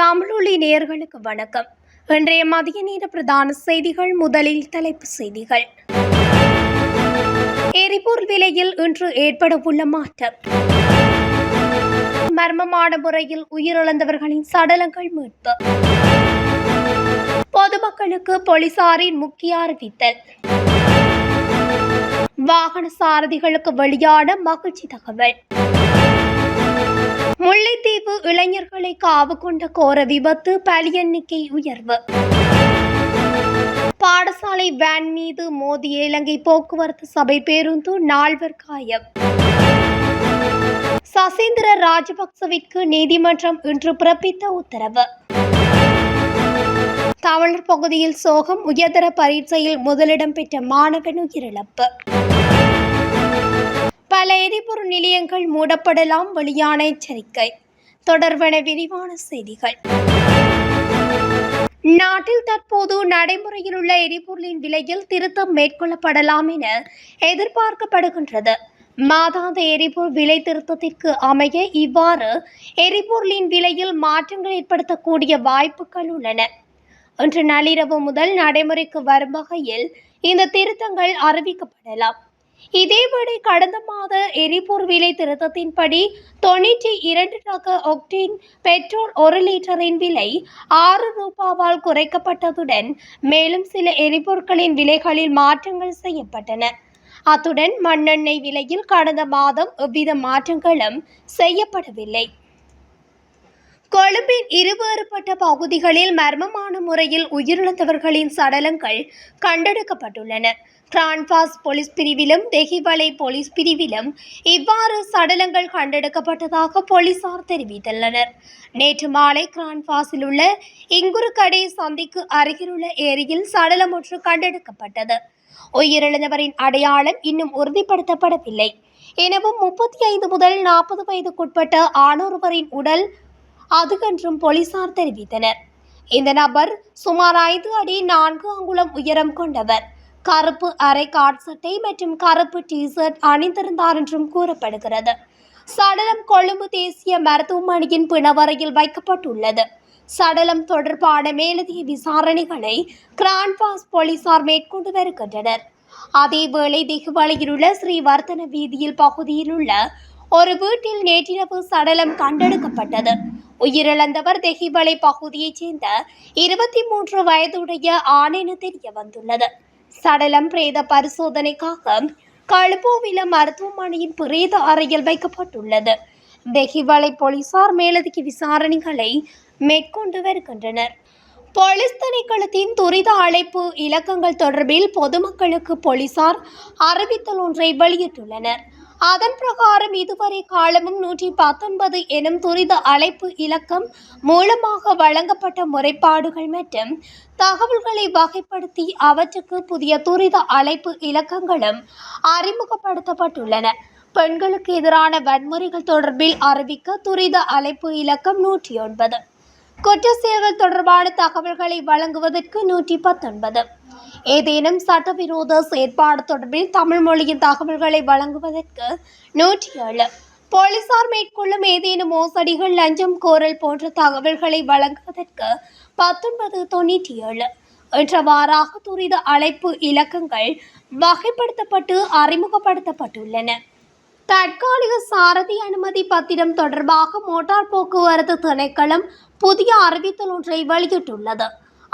தமிழொலி நேர்களுக்கு வணக்கம். இன்றைய மதிய நேர பிரதான செய்திகள் முதலில் தலைப்பு செய்திகள். எரிபொருள் விலையில் இன்று ஏற்படவுள்ள மாற்றம். மர்மமான முறையில் உயிரிழந்தவர்களின் சடலங்கள் மீட்பு. பொதுமக்களுக்கு போலீசாரின் முக்கிய அறிவித்தல். வாகன சாரதிகளுக்கு வெளியான மகிழ்ச்சி தகவல். முல்லைத்தீவு இளைஞர்களை காவு கொண்ட கோர விபத்து பலி எண்ணிக்கை உயர்வு. பாடசாலை வேன் மீது மோதிய இலங்கை போக்குவரத்து சபை பேருந்து நால்வர் காயம். சசீந்திர ராஜபக்சவிற்கு நீதிமன்றம் இன்று பிறப்பித்த உத்தரவு. தமிழர் பகுதியில் சோகம் உயர்தர பரீட்சையில் முதலிடம் பெற்ற மாணவன் உயிரிழப்பு. பல எரிபொருள் நிலையங்கள் மூடப்படலாம் வெளியான எச்சரிக்கை. தொடர்பான விரிவான செய்திகள். நாட்டில் தற்போது நடைமுறையில் உள்ள எரிபொருளின் விலையில் திருத்தம் மேற்கொள்ளப்படலாம் என எதிர்பார்க்கப்படுகின்றது. மாதாந்த எரிபொருள் விலை திருத்தத்திற்கு அமைய இவ்வாறு எரிபொருளின் விலையில் மாற்றங்கள் ஏற்படுத்தக்கூடிய வாய்ப்புகள் உள்ளன. இன்று நள்ளிரவு முதல் நடைமுறைக்கு வரும் வகையில் இந்த திருத்தங்கள் அறிவிக்கப்படலாம். இதேவேளை கடந்த மாத எரிபொருள் விலை திருத்தத்தின்படி தொண்ணூற்றி இரண்டு ரக ஒக்டின் பெட்ரோல் ஒரு லிட்டரின் விலை ஆறு ரூபாவால் குறைக்கப்பட்டதுடன் மேலும் சில எரிபொருட்களின் விலைகளில் மாற்றங்கள் செய்யப்பட்டன. அத்துடன் மண்ணெண்ணெய் விலையில் கடந்த மாதம் எவ்வித மாற்றங்களும் செய்யப்படவில்லை. கொழும்பின் இருவேறுபட்ட பகுதிகளில் மர்மமான முறையில் உயிரிழந்தவர்களின் சடலங்கள் கண்டெடுக்கப்பட்டுள்ளன. கிரான்பாஸ் போலீஸ் பிரிவிலும் தெஹிவலை போலீஸ் பிரிவிலும் இவ்வாறு சடலங்கள் கண்டெடுக்கப்பட்டதாக போலீசார் தெரிவித்துள்ளனர். நேற்று மாலை கிரான்பாஸில் உள்ள இங்குருக்கடை சந்திக்கு அருகிலுள்ள ஏரியில் சடலம் ஒன்று கண்டெடுக்கப்பட்டது. உயிரிழந்தவரின் அடையாளம் இன்னும் உறுதிப்படுத்தப்படவில்லை. எனவும் முப்பத்தி ஐந்து முதல் நாற்பது வயதுக்குட்பட்ட ஆணொருவரின் உடல் அதுகென்றும் போலீசார் தெரிவித்தனர். இந்த நபர் சுமார் ஐந்து அடி நான்கு அங்குலம் உயரம் கொண்டவர். கருப்பு அரை காட் சட்டை மற்றும் கருப்பு டிஷர்ட் அணிந்திருந்தார் என்றும் கூறப்படுகிறது. சடலம் கொழும்பு தேசிய மருத்துவமனையின் பிணவரையில் வைக்கப்பட்டுள்ளது. சடலம் தொடர்பான மேலதிக விசாரணைகளை கிரான்பாஸ் போலீசார் மேற்கொண்டு வருகின்றனர். அதேவேளை திகுவலையில் உள்ள ஸ்ரீவர்த்தன வீதியில் பகுதியில் உள்ள ஒரு வீட்டில் நேற்றிரவு சடலம் கண்டெடுக்கப்பட்டது. உயிரிழந்தவர் தெஹிவலை பகுதியைச் சேர்ந்த இருபத்தி மூன்று வயதுடைய ஆண் என தெரிய வந்துள்ளது சடலம் பிரேத பரிசோதனைக்காக கழுப்போவில மருத்துவமனையின் பிரேத அறையில் வைக்கப்பட்டுள்ளது. தெஹிவலை போலீசார் மேலதிக விசாரணைகளை மேற்கொண்டு வருகின்றனர். போலீஸ் திணைக்களத்தின் துரித அழைப்பு இலக்கங்கள் தொடர்பில் பொதுமக்களுக்கு போலீசார் அறிவித்தல் ஒன்றை வெளியிட்டுள்ளனர். அதன் பிரகாரம் இதுவரை காலமும் நூற்றி பத்தொன்பது எனும் துரித அழைப்பு இலக்கம் மூலமாக வழங்கப்பட்ட முறைப்பாடுகள் மற்றும் தகவல்களை வகைப்படுத்தி அவற்றுக்கு புதிய துரித அழைப்பு இலக்கங்களும் அறிமுகப்படுத்தப்பட்டுள்ளன. பெண்களுக்கு எதிரான வன்முறைகள் தொடர்பில் அறிவிக்க துரித அழைப்பு இலக்கம் நூற்றி ஒன்பது. குற்ற செயல்கள் தொடர்பான தகவல்களை வழங்குவதற்கு நூற்றி பத்தொன்பது. ஏதேனும் சட்டவிரோத செயற்பாடு தொடர்பில் தமிழ் மொழியின் தகவல்களை வழங்குவதற்கு நூற்றி ஏழு போலீசார் மேற்கொள்ளும் ஏதேனும் மோசடிகள் லஞ்சம் கோரல் போன்ற தகவல்களை வழங்குவதற்கு பத்தொன்பது தொண்ணூற்றி ஏழு என்றவாறாக துரித அழைப்பு இலக்கங்கள் வகைப்படுத்தப்பட்டு அறிமுகப்படுத்தப்பட்டுள்ளன. தற்காலிக சாரதி அனுமதி பத்திரம் தொடர்பாக மோட்டார் போக்குவரத்து திணைக்களம் புதிய அறிவித்தல் ஒன்றை வெளியிட்டுள்ளது.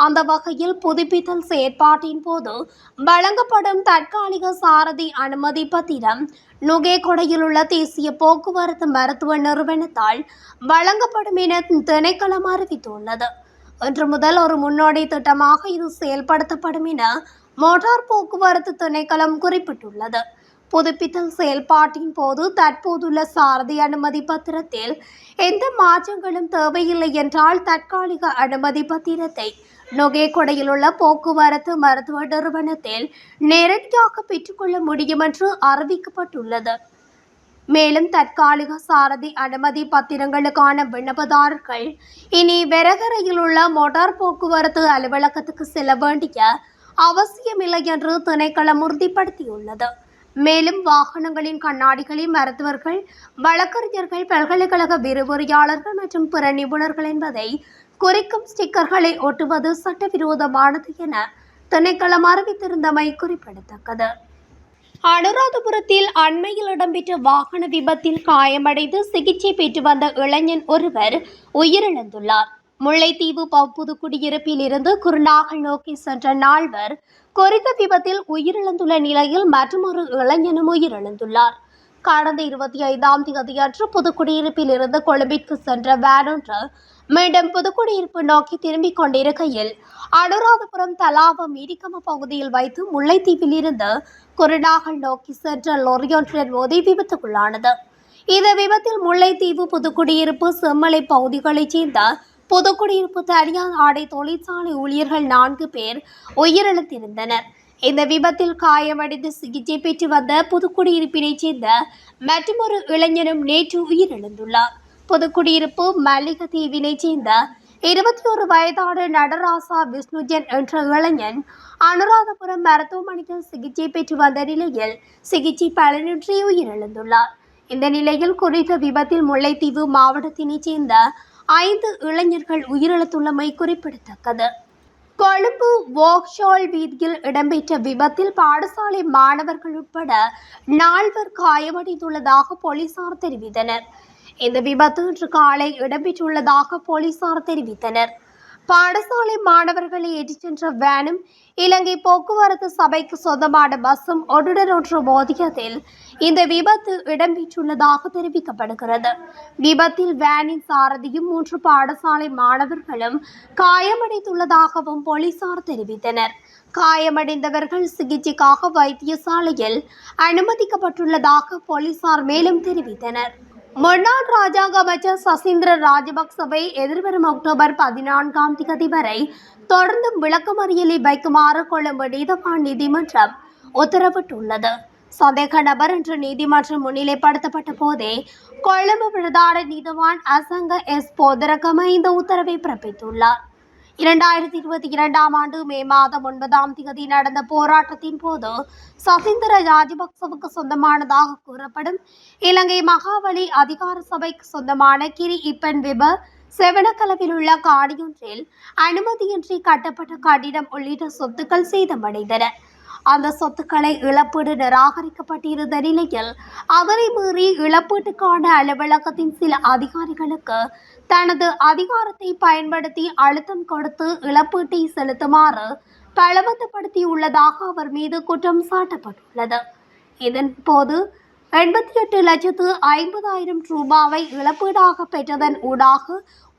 அந்த வகையில் புதுப்பித்தல் செயற்பாட்டின் போது வழங்கப்படும் தற்காலிக சாரதி அனுமதி பத்திரம் நுகேகொடையில் உள்ள தேசிய போக்குவரத்து மருத்துவ நிறுவனத்தால் வழங்கப்படும் என திணைக்களம் அறிவித்துள்ளது. இன்று முதல் ஒரு முன்னோடி திட்டமாக இது செயல்படுத்தப்படும் என மோட்டார் போக்குவரத்து திணைக்களம் குறிப்பிட்டுள்ளது. புதுப்பித்தல் செயல்பாட்டின் போது தற்போதுள்ள சாரதி அனுமதி பத்திரத்தில் எந்த மாற்றங்களும் தேவையில்லை என்றால் தற்காலிக அனுமதி பத்திரத்தை நொகேகொடையில் உள்ள போக்குவரத்து மருத்துவ நிறுவனத்தில் நேரடியாக பெற்றுக்கொள்ள முடியும் என்று அறிவிக்கப்பட்டுள்ளது. மேலும் தற்காலிக சாரதி அனுமதி பத்திரங்களுக்கான விண்ணப்பதாரர்கள் இனி வெரகரையில் உள்ள மோட்டார் போக்குவரத்து அலுவலகத்துக்கு செல்ல வேண்டிய அவசியமில்லை என்று திணைக்களம் உறுதிப்படுத்தியுள்ளது. மேலும் வாகனங்களின் கண்ணாடிகளை மருத்துவர்கள் வழக்கறிஞர்கள் பல்கலைக்கழக விரிவுரையாளர்கள் மற்றும் பிற நிபுணர்கள் என்பதை குறிக்கும் ஸ்டிக்கர்களை ஒட்டுவது சட்டவிரோதமானது என திணைக்களம் அறிவித்திருந்தமை குறிப்பிடத்தக்கது. அனுராதபுரத்தில் அண்மையில் இடம்பெற்ற வாகன விபத்தில் காயமடைந்து சிகிச்சை பெற்று வந்த இளைஞன் ஒருவர் உயிரிழந்துள்ளார். முல்லைத்தீவு பப்புது குடியிருப்பில் இருந்து குருநாகல் நோக்கி சென்ற நால்வர் குறித்த விபத்தில் உயிரிழந்துள்ள நிலையில் மற்றொரு இளைஞனும் உயிரிழந்துள்ளார். கடந்த இருபத்தி ஐந்தாம் தேதியன்று புதுக்குடியிருப்பில் இருந்து கொழும்பிற்கு சென்ற வேன் ஒன்று மீண்டும் புதுக்குடியிருப்பு நோக்கி திரும்பிக் கொண்டிருக்கையில் அனுராதபுரம் தலாவம் இடிக்கம பகுதியில் வைத்து முல்லைத்தீவில் இருந்து குருநாகல் நோக்கி சென்ற லொரியொன்றின் மோதி விபத்துக்குள்ளானது. இந்த விபத்தில் முல்லைத்தீவு புதுக்குடியிருப்பு செம்மலை பகுதிகளைச் சேர்ந்த புதுக்குடியிருப்பு தனியார் ஆடை தொழிற்சாலை ஊழியர்கள் நான்கு பேர் உயிரிழந்திருந்தனர். இந்த விபத்தில் காயமடைந்து சிகிச்சை பெற்று வந்த புதுக்குடியிருப்பினைச் சேர்ந்த மற்றொரு இளைஞரும் நேற்று உயிரிழந்துள்ளார். புதுக்குடியிருப்பு மல்லிக தீவினைச் சேர்ந்த இருபத்தி ஒரு வயதான நடராசா விஷ்ணுஜன் என்ற இளைஞன் அனுராதபுரம் மருத்துவமனையில் சிகிச்சை பெற்று வந்த நிலையில் சிகிச்சை பலனின்றி உயிரிழந்துள்ளார். இந்த நிலையில் குறித்த விபத்தில் முல்லைத்தீவு மாவட்டத்தினைச் சேர்ந்த ஐந்து இளைஞர்கள் உயிரிழந்துள்ளமை குறிப்பிடத்தக்கது. கொழும்பு வோக்ஷால் வீதியில் இடம்பெற்ற விபத்தில் பாடசாலை மாணவர்கள் உட்பட நால்வர் காயமடைந்துள்ளதாக போலீசார் தெரிவித்தனர். இந்த விபத்து இன்று காலை இடம்பெற்றுள்ளதாக போலீசார் தெரிவித்தனர். பாடசாலை மாணவர்களை ஏற்றிச் சென்ற வேனும் இலங்கை போக்குவரத்து சபைக்கு சொந்தமான பஸ்ஸும் ஒன்றுடனொன்று மோதியதில் இந்த விபத்து இடம்பெற்றுள்ளதாக தெரிவிக்கப்படுகிறது. விபத்தில் வேனின் சாரதியும் மூன்று பாடசாலை மாணவர்களும் காயமடைந்துள்ளதாகவும் போலீசார் தெரிவித்தனர். காயமடைந்தவர்கள் சிகிச்சைக்காக வைத்தியசாலையில் அனுமதிக்கப்பட்டுள்ளதாக போலீசார் மேலும் தெரிவித்தனர். முன்னாள் ராஜாங்க அமைச்சர் சசீந்திர ராஜபக்சவை எதிர்வரும் அக்டோபர் பதினான்காம் தேதி வரை தொடர்ந்து விளக்கமறியலை வைக்குமாறு கொழும்பு நீதவான் நீதிமன்றம் உத்தரவிட்டுள்ளது. சந்தேக நபர் என்று நீதிமன்றம் முன்னிலைப்படுத்தப்பட்ட போதே கொழும்பு பிரதான நீதவான் அசங்க எஸ். போதரகம இந்த உத்தரவை பிறப்பித்துள்ளார். இரண்டாயிரத்தி இருபத்தி இரண்டாம் ஆண்டு மே மாதம் ஒன்பதாம் தேதி நடந்த போராட்டத்தின் போது சசீந்திர ராஜபக்சவுக்கு சொந்தமானதாக கூறப்படும் இலங்கை மகாவலி அதிகார சபைக்கு சொந்தமான கிரி இப்பன் விப செவனக்கலவில் உள்ள காடியொன்றில் அனுமதியின்றி கட்டப்பட்ட கட்டிடம் உள்ளிட்ட சொத்துக்கள் சேதமடைந்தன. அந்த சொத்துக்களை இழப்பீடு நிராகரிக்கப்பட்டிருந்த நிலையில் அதனை மீறி இழப்பீட்டுக்கான அலுவலகத்தின் சில அதிகாரிகளுக்கு தனது அதிகாரத்தை பயன்படுத்தி அழுத்தம் கொடுத்து இழப்பீட்டை செலுத்துமாறு பலவந்தப்படுத்தியுள்ளதாக அவர் மீது குற்றம் சாட்டப்பட்டுள்ளது. இதன் போது எண்பத்தி எட்டு லட்சத்து ஐம்பதாயிரம் ரூபாவை இழப்பீடாக பெற்றதன் ஊடாக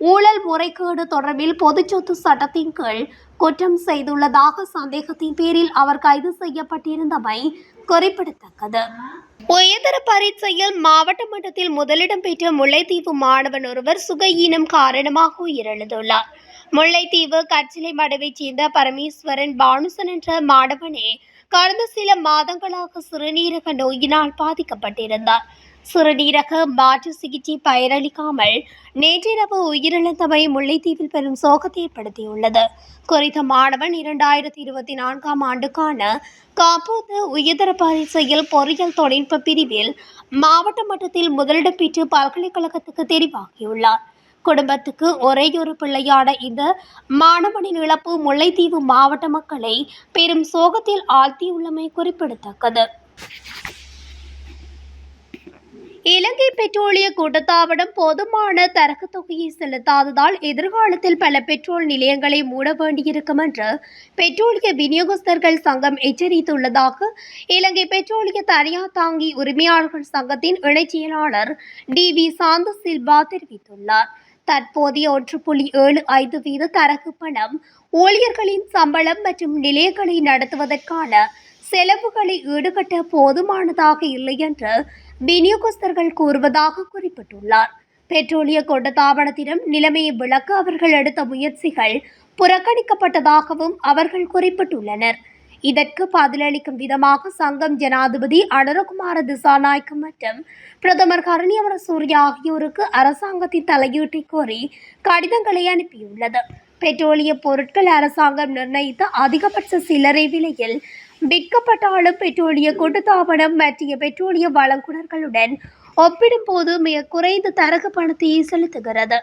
ஊழல் முறைகேடு தொடர்பில் பொதுச்சொத்து சட்டத்தின் கீழ் குற்றம் செய்துள்ளதாக சந்தேகத்தின் பேரில் அவர் கைது செய்யப்பட்டிருந்தமை குறிப்பிடத்தக்கது. உயர்தர பரீட்சையில் மாவட்ட மட்டத்தில் முதலிடம் பெற்ற முல்லைத்தீவு மாணவன் ஒருவர் சுகையீனம் காரணமாக உயிரிழந்துள்ளார். முல்லைத்தீவு கட்சிலை மடவைச் சேர்ந்த பரமேஸ்வரன் பானுசன் என்ற மாணவனே கடந்த சில மாதங்களாக சிறுநீரக நோயினால் பாதிக்கப்பட்டிருந்தார். சிறுநீரக மாற்று சிகிச்சை பயனளிக்காமல் நேற்றிரவு உயிரிழந்தவை முல்லைத்தீவில் பெரும் சோகத்தை ஏற்படுத்தியுள்ளது. குறித்த மாணவன் இரண்டாயிரத்தி இருபத்தி நான்காம் ஆண்டுக்கான காப்போது உயர்தர பரீட்சையில் பொறியியல் தொழில்நுட்ப பிரிவில் மாவட்ட மட்டத்தில் முதலிடம் பெற்று பல்கலைக்கழகத்துக்கு தெரிவாகியுள்ளார். குடும்பத்துக்கு ஒரேயொரு பிள்ளையான இந்த மாணவனின் இழப்பு முல்லைத்தீவு மாவட்ட மக்களை பெரும் சோகத்தில் ஆழ்த்தியுள்ளமை குறிப்பிடத்தக்கது. இலங்கை பெட்ரோலிய கூட்டத்தாவடம் போதுமான தரக்கு தொகையை செலுத்தாததால் எதிர்காலத்தில் பல பெட்ரோல் நிலையங்களை மூட வேண்டியிருக்கும் என்று பெட்ரோலிய விநியோகஸ்தர்கள் சங்கம் எச்சரித்துள்ளதாக இலங்கை பெட்ரோலிய தனியார் தாங்கி உரிமையாளர்கள் சங்கத்தின் இணைச் செயலாளர் டி வி சாந்த சில்வா தெரிவித்துள்ளார். தற்போதைய ஒன்று புள்ளி ஏழு ஐந்து வீத தரகு பணம் ஊழியர்களின் சம்பளம் மற்றும் நிலையங்களை நடத்துவதற்கான செலவுகளை ஈடுகட்ட போதுமானதாக இல்லை என்று விநியோகஸ்தர்கள் கூறுவதாக குறிப்பிட்டுள்ளார். பெட்ரோலிய கொண்டதாபனத்திடம் நிலைமையை விளக்க அவர்கள் எடுத்த முயற்சிகள் புறக்கணிக்கப்பட்டதாகவும் அவர்கள் குறிப்பிட்டுள்ளனர். இதற்கு பதிலளிக்கும் விதமாக சங்கம் ஜனாதிபதி அனரகுமார திசாநாயக்க மற்றும் பிரதமர் கருணியவர சூர்யா ஆகியோருக்கு அரசாங்கத்தின் தலையீட்டை கோரி கடிதங்களை அனுப்பியுள்ளது. பெட்ரோலிய பொருட்கள் அரசாங்கம் நிர்ணயித்த அதிகபட்ச சில்லறை விலையில் விற்கப்பட்டாலும் பெட்ரோலிய கூட்டுத்தாபனம் மற்றிய பெட்ரோலிய வழங்குனர்களுடன் ஒப்பிடும்போது மிக குறைந்த தரகு பணத்தையே செலுத்துகிறது.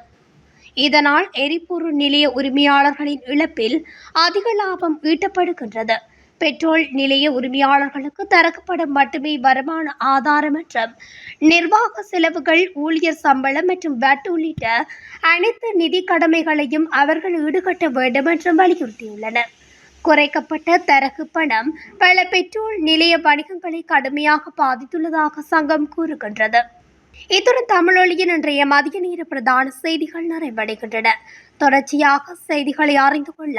இதனால் எரிபொருள் நிலைய உரிமையாளர்களின் இழப்பில் அதிக லாபம் ஈட்டப்படுகின்றது. பெட்ரோல் நிலைய உரிமையாளர்களுக்கு தரக்கப்படும் மட்டுமே வருமான ஆதாரம் மற்றும் நிர்வாக செலவுகள் ஊழியர் சம்பளம் மற்றும் வட் உள்ளிட்ட அனைத்து நிதி கடமைகளையும் அவர்கள் ஈடுகட்ட வேண்டும் என்றும் வலியுறுத்தியுள்ளனர் குறைக்கப்பட்ட தரகு பணம் பல பெட்ரோல் நிலைய வணிகங்களை கடுமையாக பாதித்துள்ளதாக சங்கம் கூறுகின்றது. இத்துடன் தமிழொலியின் இன்றைய மதிய நேர பிரதான செய்திகள் நிறைவடைகின்றன. தொடர்ச்சியாக செய்திகளை அறிந்து கொள்ள